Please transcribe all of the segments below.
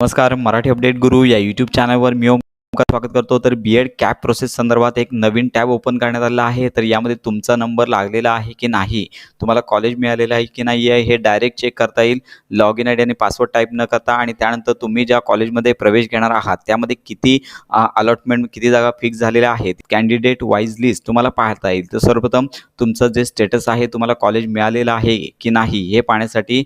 नमस्कार मराठी अपडेट गुरु या यूट्यूब चॅनलवर मी ओमकार स्वागत करतो. तर बी एड कॅप प्रोसेस संदर्भात एक नवीन टॅब ओपन करण्यात आलेला आहे. तर यामध्ये तुमचा नंबर लागलेला आहे की नाही? तुम्हाला कॉलेज मिळालेलं आहे की नाही आहे हे डायरेक्ट चेक करता येईल. लॉग इन आय डी आणि पासवर्ड टाईप न करता आणि त्यानंतर तुम्ही ज्या कॉलेजमध्ये प्रवेश घेणार आहात त्यामध्ये किती अलॉटमेंट किती जागा फिक्स झालेल्या आहेत कॅन्डिडेट वाईज लिस्ट तुम्हाला पाहता येईल. तर सर्वप्रथम तुमचं जे स्टेटस आहे तुम्हाला कॉलेज मिळालेलं आहे की नाही हे पाहण्यासाठी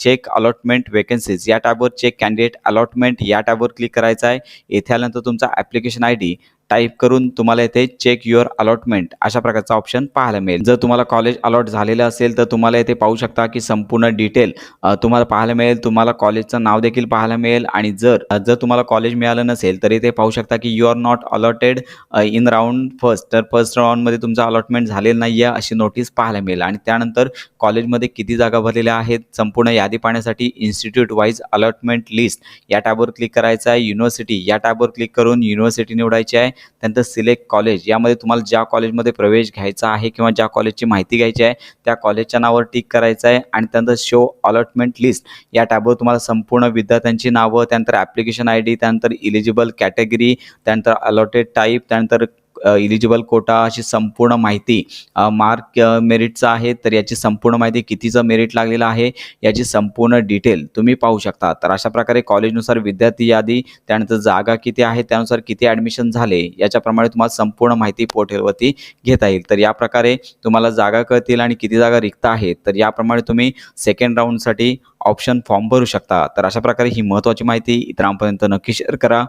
चेक अलॉटमेंट वेकन्सीज या टॅबवर चेक कॅन्डिडेट अलॉटमेंट या टॅबवर क्लिक करायचं आहे. येथे आल्यानंतर तुमचा ॲप्लिकेशन आय डी टाईप करून तुम्हाला इथे चेक युअर अलॉटमेंट अशा प्रकारचा ऑप्शन पाहायला मिळेल. जर तुम्हाला कॉलेज अलॉट झालेलं असेल तर तुम्हाला इथे पाहू शकता की संपूर्ण डिटेल तुम्हाला पाहायला मिळेल. तुम्हाला कॉलेजचं नाव देखील पाहायला मिळेल. आणि जर जर तुम्हाला कॉलेज मिळालं नसेल तर इथे पाहू शकता की you are not allotted in round first तर फर्स्ट राऊंडमध्ये तुमचं अलॉटमेंट झालेलं नाही आहे अशी नोटीस पाहायला मिळेल. आणि त्यानंतर कॉलेजमध्ये किती जागा भरलेल्या आहेत संपूर्ण यादी पाहण्यासाठी इन्स्टिट्यूट वाईज अलॉटमेंट लिस्ट या टॅबवर क्लिक करायचं आहे. युनिव्हर्सिटी या टॅबवर क्लिक करून युनिव्हर्सिटी निवडायची आहे. त्यानंतर सिलेक्ट कॉलेज यामध्ये तुम्हाला ज्या कॉलेजमध्ये प्रवेश घ्यायचा आहे किंवा ज्या कॉलेजची माहिती घ्यायची आहे त्या कॉलेजच्या नावावर टिक करायचं आहे आणि त्यानंतर शो अलॉटमेंट लिस्ट या टॅबवर तुम्हाला संपूर्ण विद्यार्थ्यांची नावं त्यानंतर ॲप्लिकेशन आय डी त्यानंतर इलिजिबल कॅटेगरी त्यानंतर अलॉटेड टाईप त्यानंतर इलिजिबल कोटा अशी संपूर्ण माहिती मार्क मेरिटचा आहे तर याची संपूर्ण माहिती कितीचं मेरिट लागलेलं आहे याची संपूर्ण डिटेल तुम्ही पाहू शकता. तर अशा प्रकारे कॉलेजनुसार विद्यार्थी यादी त्यानंतर जागा किती आहे त्यानुसार किती ॲडमिशन झाले याच्याप्रमाणे तुम्हाला संपूर्ण माहिती पोर्टलवरती घेता येईल. तर या प्रकारे तुम्हाला जागा कळतील आणि किती जागा रिक्त आहेत तर याप्रमाणे तुम्ही सेकंड राऊंडसाठी ऑप्शन फॉर्म भरू शकता. तर अशा प्रकारे ही महत्त्वाची माहिती इतरांपर्यंत नक्की शेअर करा.